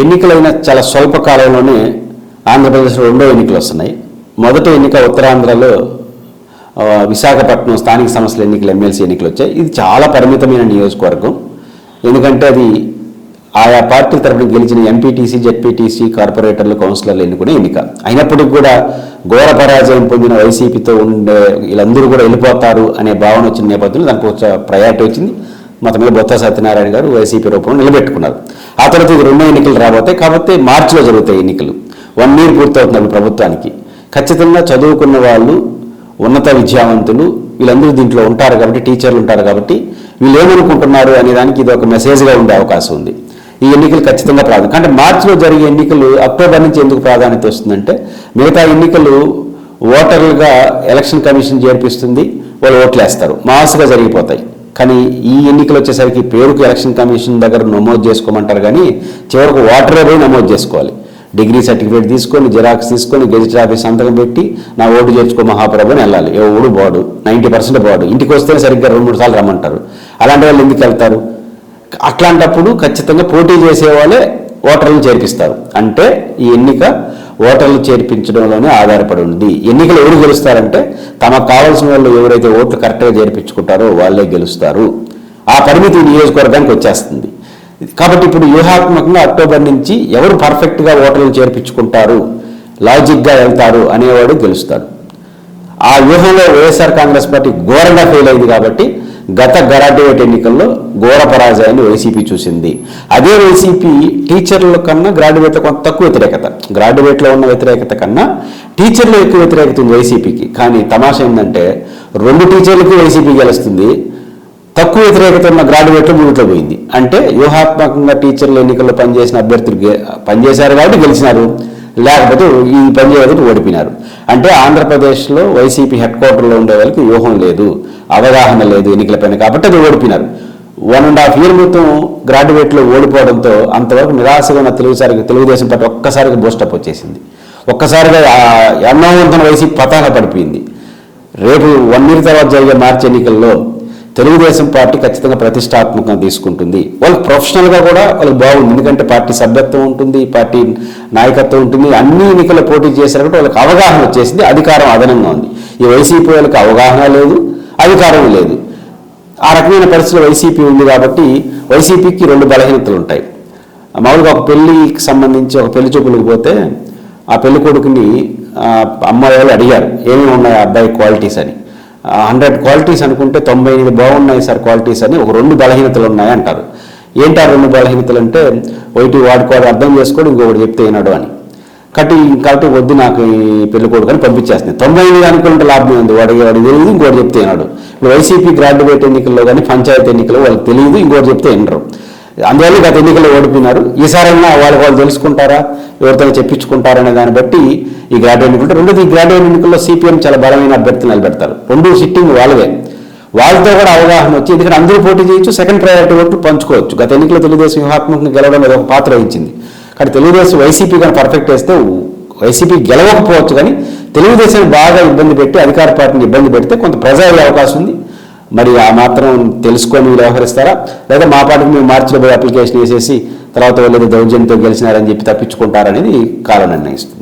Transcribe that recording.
ఎన్నికలైన చాలా స్వల్ప కాలంలోనే ఆంధ్రప్రదేశ్లో రెండో ఎన్నికలు వస్తున్నాయి. మొదటి ఎన్నిక ఉత్తరాంధ్రలో విశాఖపట్నం స్థానిక సంస్థల ఎన్నికలు ఎమ్మెల్సీ ఎన్నికలు వచ్చాయి. ఇది చాలా పరిమితమైన నియోజకవర్గం. ఎందుకంటే అది ఆయా పార్టీల తరపున గెలిచిన ఎంపీటీసీ జెడ్పీటీసీ కార్పొరేటర్లు కౌన్సిలర్లు ఎన్నుకునే ఎన్నిక. అయినప్పటికీ కూడా ఘోర పరాజయం పొందిన వైసీపీతో ఉండే వీళ్ళందరూ కూడా వెళ్ళిపోతారు అనే భావన వచ్చిన నేపథ్యంలో దానికి ఒక ప్రయారిటీ వచ్చింది. మత మీద బొత్త సత్యనారాయణ గారు వైసీపీ రూపంలో నిలబెట్టుకున్నారు. ఆ తర్వాత ఇది రెండో ఎన్నికలు రాబోతాయి. కాబట్టి మార్చిలో జరుగుతాయి ఎన్నికలు. వన్ ఇయర్ పూర్తవుతున్నారు ప్రభుత్వానికి. ఖచ్చితంగా చదువుకున్న వాళ్ళు ఉన్నత విద్యావంతులు వీళ్ళందరూ దీంట్లో ఉంటారు కాబట్టి టీచర్లు ఉంటారు కాబట్టి వీళ్ళు ఏమనుకుంటున్నారు అనే దానికి ఇది ఒక మెసేజ్గా ఉండే అవకాశం ఉంది. ఈ ఎన్నికలు ఖచ్చితంగా ప్రాధాన్యత అంటే మార్చిలో జరిగే ఎన్నికలు అక్టోబర్ నుంచి ఎందుకు ప్రాధాన్యత వస్తుందంటే మిగతా ఎన్నికలు ఓటర్లుగా ఎలక్షన్ కమిషన్ చేర్పిస్తుంది వాళ్ళు ఓట్లు వేస్తారు మాస్గా జరిగిపోతాయి. కానీ ఈ ఎన్నికలు వచ్చేసరికి పేరుకు ఎలక్షన్ కమిషన్ దగ్గర నమోదు చేసుకోమంటారు కానీ చివరకు ఓటరే పోయి నమోదు చేసుకోవాలి. డిగ్రీ సర్టిఫికేట్ తీసుకొని జిరాక్స్ తీసుకొని గెజిట్ ఆఫీస్ సంతకం పెట్టి నా ఓటు చేర్చుకో మహాప్రభు అని వెళ్ళాలి ఎవడు బాడు? Ninety percent బాడు. ఇంటికి వస్తేనే సరిగ్గా రెండు మూడు సార్లు రమ్మంటారు. అలాంటి వాళ్ళు ఎందుకు వెళ్తారు? అట్లాంటప్పుడు ఖచ్చితంగా పోటీ చేసే వాళ్ళే ఓటర్లను చేర్పిస్తారు. అంటే ఈ ఎన్నిక ఓటర్లు చేర్పించడంలోనే ఆధారపడి ఉంది. ఎన్నికలు ఎవరు గెలుస్తారంటే తమకు కావాల్సిన వాళ్ళు ఎవరైతే ఓట్లు కరెక్ట్గా చేర్పించుకుంటారో వాళ్ళే గెలుస్తారు. ఆ పరిమితి నియోజకవర్గానికి వచ్చేస్తుంది. కాబట్టి ఇప్పుడు వ్యూహాత్మకంగా అక్టోబర్ నుంచి ఎవరు పర్ఫెక్ట్గా ఓటర్లను చేర్పించుకుంటారు లాజిక్గా వెళ్తారు అనేవాడు గెలుస్తాడు. ఆ వ్యూహంలో వైఎస్ఆర్ కాంగ్రెస్ పార్టీ ఘోరంగా ఫెయిల్ అయింది కాబట్టి గత గ్రాడ్యుయేట్ ఎన్నికల్లో ఘోర పరాజయాన్ని వైసీపీ చూసింది. అదే వైసీపీ టీచర్ల కన్నా గ్రాడ్యుయేట్ కొంత తక్కువ వ్యతిరేకత. గ్రాడ్యుయేట్లో ఉన్న వ్యతిరేకత కన్నా టీచర్లు ఎక్కువ వ్యతిరేకత ఉంది వైసీపీకి కానీ తమాషా ఏంటంటే రెండు టీచర్లకి వైసీపీ గెలుస్తుంది. తక్కువ వ్యతిరేకత ఉన్న గ్రాడ్యుయేట్లు మూడిట్లో పోయింది. అంటే వ్యూహాత్మకంగా టీచర్ల ఎన్నికల్లో పనిచేసిన అభ్యర్థులు పనిచేశారు కాబట్టి గెలిచినారు. లేకపోతే ఈ పని చేయకపోతే ఓడిపోయినారు. అంటే ఆంధ్రప్రదేశ్లో వైసీపీ హెడ్ క్వార్టర్లో ఉండే వాళ్ళకి వ్యూహం లేదు అవగాహన లేదు ఎన్నికలపైన కాబట్టి అది ఓడిపోయినారు. వన్ అండ్ హాఫ్ ఇయర్ మొత్తం గ్రాడ్యుయేట్లో ఓడిపోవడంతో అంతవరకు నిరాశగా ఉన్న తెలుగుసారికి తెలుగుదేశం పార్టీ ఒక్కసారిగా బూస్టప్ వచ్చేసింది. ఒక్కసారిగా ఎన్నో ఎన్నోవంతున వైసీపీ పతాక పడిపోయింది. రేపు వన్ ఇయర్ తర్వాత జరిగే మార్చి ఎన్నికల్లో తెలుగుదేశం పార్టీ ఖచ్చితంగా ప్రతిష్టాత్మకంగా తీసుకుంటుంది. వాళ్ళు ప్రొఫెషనల్గా కూడా వాళ్ళకి బాగుంది. ఎందుకంటే పార్టీ సభ్యత్వం ఉంటుంది పార్టీ నాయకత్వం ఉంటుంది. అన్ని ఎన్నికల్లో పోటీ చేసినప్పుడు వాళ్ళకి అవగాహన వచ్చేసింది. అధికారం అదనంగా ఉంది. ఈ వైసీపీ వాళ్ళకి అవగాహన లేదు అధికారం లేదు. ఆ రకమైన పరిస్థితులు వైసీపీ ఉంది కాబట్టి వైసీపీకి రెండు బలహీనతలు ఉంటాయి. మామూలుగా ఒక పెళ్ళికి సంబంధించి ఒక పెళ్ళి చూపులకు పోతే ఆ పెళ్ళి కొడుకుని అమ్మాయి వాళ్ళు అడిగారు ఏమేమి ఉన్నాయి ఆ అబ్బాయి క్వాలిటీస్ అని. హండ్రెడ్ క్వాలిటీస్ అనుకుంటే తొంభై ఎనిమిది బాగున్నాయి సార్ క్వాలిటీస్ అని ఒక రెండు బలహీనతలు ఉన్నాయి అంటారు. ఏంటి ఆ రెండు బలహీనతలు అంటే ఒకటి వాడుకోవడం అర్థం చేసుకోడు ఇంకొకటి చెప్తే వినడు అని. కాబట్టి కాబట్టి వద్దు నాకు ఈ పెళ్ళికోడు కానీ అని పంపించేస్తుంది. తొంభై ఎనిమిది అనుకుంటే లాభం ఉంది. వాడికి వాడికి తెలియదు ఇంకోటి చెప్తే వినాడు. ఇప్పుడు వైసీపీ గ్రాడ్యుయేట్ ఎన్నికల్లో కానీ పంచాయతీ ఎన్నికల్లో వాళ్ళకి తెలియదు ఇంకోటి చెప్తే వినరు. అందువల్ల గత ఎన్నికల్లో ఓడిపోయినారు ఈసారైనా వాళ్ళు వాళ్ళు తెలుసుకుంటారా? ఎవరితో చెప్పించుకుంటారనే దాన్ని బట్టి ఈ గ్రాడ్యుయేట్ ఎన్నికలు రెండోది ఈ గ్రాడ్యుయేట్ ఎన్నికల్లో సిపిఎం చాలా బలమైన అభ్యర్థి నిలబెడతారు. రెండు సిట్టింగ్ వాళ్ళవే. వాళ్ళతో కూడా అవగాహన వచ్చి ఎందుకంటే అందరూ పోటీ చేయొచ్చు సెకండ్ ప్రయారిటీ ఓట్లు పంచుకోవచ్చు. గత ఎన్నికల్లో తెలుగుదేశం వ్యూహాత్మకంగా గెలవడం అనేది ఒక పాత్ర వహించింది. కానీ తెలుగుదేశం వైసీపీ కానీ పర్ఫెక్ట్ వేస్తే వైసీపీ గెలవకపోవచ్చు కానీ తెలుగుదేశం బాగా ఇబ్బంది పెట్టి అధికార పార్టీని ఇబ్బంది పెడితే కొంత ప్రజా అయ్యే అవకాశం ఉంది. మరి ఆ మాత్రం తెలుసుకొని వ్యవహరిస్తారా? లేదా మా పార్టీకి మేము మార్చిలో పోయి అప్లికేషన్ వేసేసి తర్వాత వెళ్ళేది దౌర్జన్యంతో గెలిచినారని చెప్పి తప్పించుకుంటారనేది కాలం నిర్ణయిస్తుంది